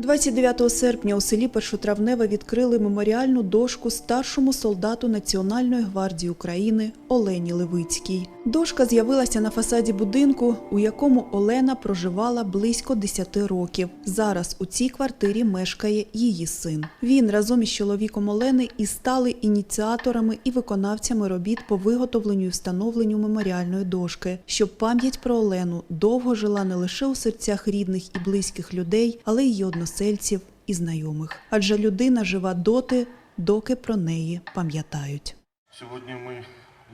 29 серпня у селі Першотравневе відкрили меморіальну дошку старшому солдату Національної гвардії України Олені Левицькій. Дошка з'явилася на фасаді будинку, у якому Олена проживала близько 10 років. Зараз у цій квартирі мешкає її син. Він разом із чоловіком Олени і стали ініціаторами і виконавцями робіт по виготовленню і встановленню меморіальної дошки, щоб пам'ять про Олену довго жила не лише у серцях рідних і близьких людей, але й її односельців і знайомих. Адже людина жива доти, доки про неї пам'ятають. Сьогодні ми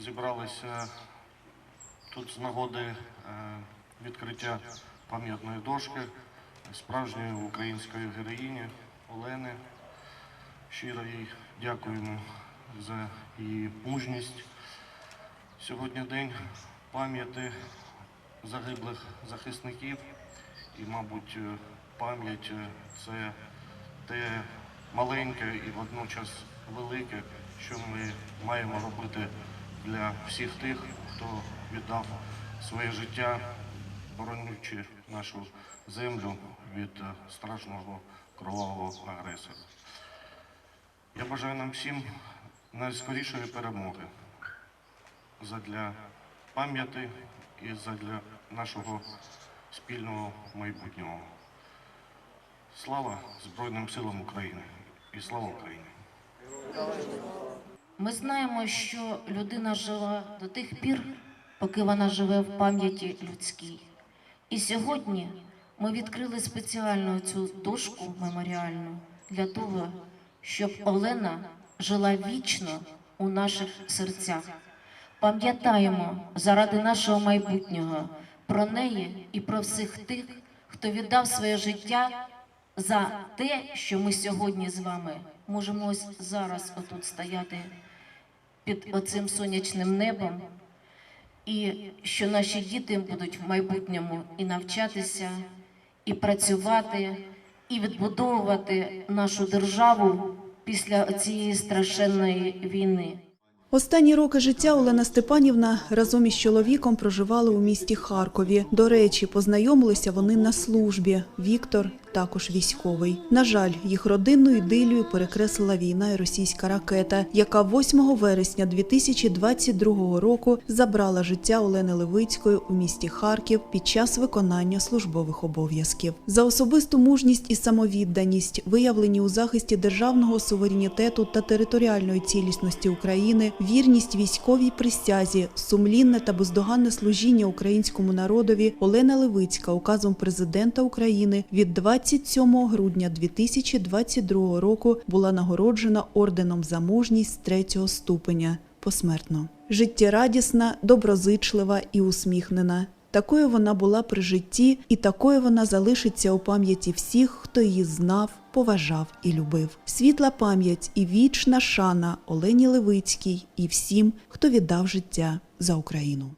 зібралися тут з нагоди е, відкриття пам'ятної дошки справжньої української героїні Олени. Щиро їй дякуємо за її мужність. Сьогодні день пам'яті загиблих захисників і, мабуть, е, пам'ять е, це те маленьке і водночас велике, що ми маємо робити для всіх тих, хто віддав своє життя, боронячи нашу землю від е, страшного кровавого агресора. Я бажаю нам всім найскорішої перемоги задля пам'яті і задля нашого спільного майбутнього. Слава Збройним силам України і слава Україні! Ми знаємо, що людина жила до тих пір, поки вона живе в пам'яті людській. І сьогодні ми відкрили спеціально цю дошку меморіальну для того, щоб Олена жила вічно у наших серцях. Пам'ятаємо заради нашого майбутнього про неї і про всіх тих, хто віддав своє життя за те, що ми сьогодні з вами можемо ось зараз отут стояти під оцим сонячним небом, і що наші діти будуть в майбутньому і навчатися, і працювати, і відбудовувати нашу державу після цієї страшенної війни. Останні роки життя Олена Степанівна разом із чоловіком проживали у місті Харкові. До речі, познайомилися вони на службі. Віктор також військовий. На жаль, їх родинну ідилію перекреслила війна і російська ракета, яка 8 вересня 2022 року забрала життя Олени Левицької у місті Харків під час виконання службових обов'язків. За особисту мужність і самовідданість, виявлені у захисті державного суверенітету та територіальної цілісності України, вірність військовій присязі, сумлінне та бездоганне служіння українському народові Олена Левицька указом президента України від 27 грудня 2022 року була нагороджена орденом за мужність третього ступеня посмертно. Життєрадісна, доброзичлива і усміхнена. Такою вона була при житті, і такою вона залишиться у пам'яті всіх, хто її знав, поважав і любив. Світла пам'ять і вічна шана Олені Левицькій і всім, хто віддав життя за Україну.